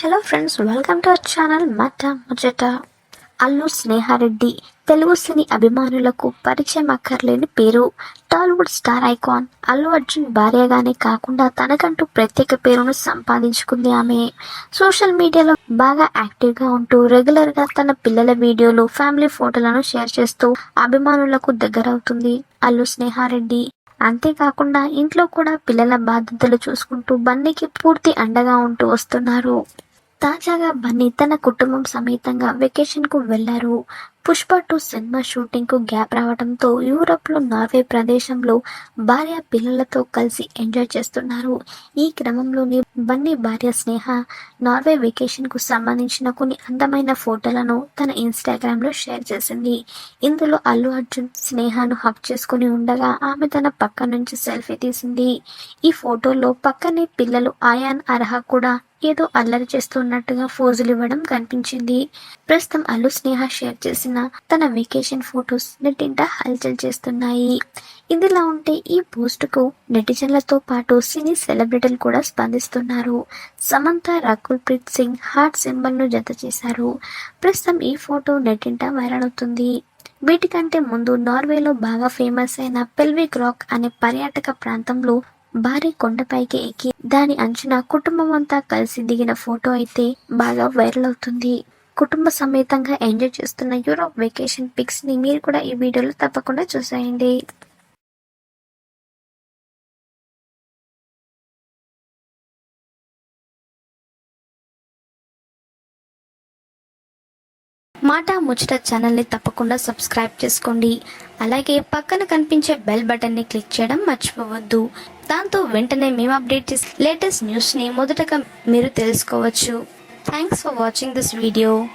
Hello friends welcome to our channel మట ముచ్చట అల్లు స్నేహారెడ్డి తెలుగు సినీ అభిమానులకు పరిచయం అక్కర్లేని పేరు Tollywood star icon. Allu Arjun భార్యగానే కాకుండా తనకంటూ ప్రత్యేక పేరును సంపాదించుకుంది ఆమె. సోషల్ మీడియాలో బాగా యాక్టివ్గా ఉంటూ రెగ్యులర్గా తన పిల్లల వీడియోలు ఫ్యామిలీ ఫోటోలను షేర్ చేస్తూ అభిమానులకు దగ్గరవుతుంది అల్లు స్నేహారెడ్డి. అంతేకాకుండా ఇంట్లో కూడా పిల్లల బాధ్యతలు చూసుకుంటూ బన్నీకి పూర్తి అండగా ఉంటూ వస్తున్నారు. తాజాగా బన్నీ తన కుటుంబం సమేతంగా వెకేషన్కు వెళ్ళారు. పుష్ప టూ సినిమా షూటింగ్కు గ్యాప్ రావడంతో యూరప్లో నార్వే ప్రదేశంలో భార్య పిల్లలతో కలిసి ఎంజాయ్ చేస్తున్నారు. ఈ క్రమంలోనే బన్నీ భార్య స్నేహ నార్వే వెకేషన్కు సంబంధించిన కొన్ని అందమైన ఫోటోలను తన ఇన్స్టాగ్రామ్లో షేర్ చేసింది. ఇందులో అల్లు అర్జున్ స్నేహను హక్ చేసుకుని ఉండగా ఆమె తన పక్క నుంచి సెల్ఫీ తీసింది. ఈ ఫోటోలో పక్కనే పిల్లలు ఆయాన్ అర్హ కూడా ఏదో అల్లరి చేస్తున్నట్టుగా ఫోజులు ఇవ్వడం కనిపించింది. ప్రస్తుతం అల్లు స్నేహ షేర్ చేసిన తన వెకేషన్ ఫొటోస్ నెట్టింట హల్చల్ చేస్తున్నాయి. ఇదిలా ఉంటే ఈ పోస్ట్కు నెటిజన్లతో పాటు సినీ సెలబ్రిటీలు కూడా స్పందిస్తున్నారు. సమంత రకుల్ ప్రీత్ సింగ్ హార్ట్ సింబల్ను జత చేశారు. ప్రస్తుతం ఈ ఫోటో నెట్టింట వైరల్ అవుతుంది. వీటికంటే ముందు నార్వేలో బాగా ఫేమస్ అయిన పెల్విక్ రాక్ అనే పర్యాటక ప్రాంతంలో భారీ కొండపైకి ఎక్కి దాని అంచున కుటుంబం అంతా కలిసి దిగిన ఫోటో అయితే బాగా వైరల్ అవుతుంది. కుటుంబ సమేతంగా ఎంజాయ్ చేస్తున్న యూరోప్ వెకేషన్ పిక్స్ని మీరు కూడా ఈ వీడియోలో తప్పకుండా చూసేయండి. మాట ముచ్చట ఛానల్ని తప్పకుండా సబ్స్క్రైబ్ చేసుకోండి. అలాగే పక్కన కనిపించే బెల్ బటన్ని క్లిక్ చేయడం మర్చిపోవద్దు. దాంతో వెంటనే మేము అప్డేట్ చేసే లేటెస్ట్ న్యూస్ని మొదటగా మీరు తెలుసుకోవచ్చు. Thanks for watching this video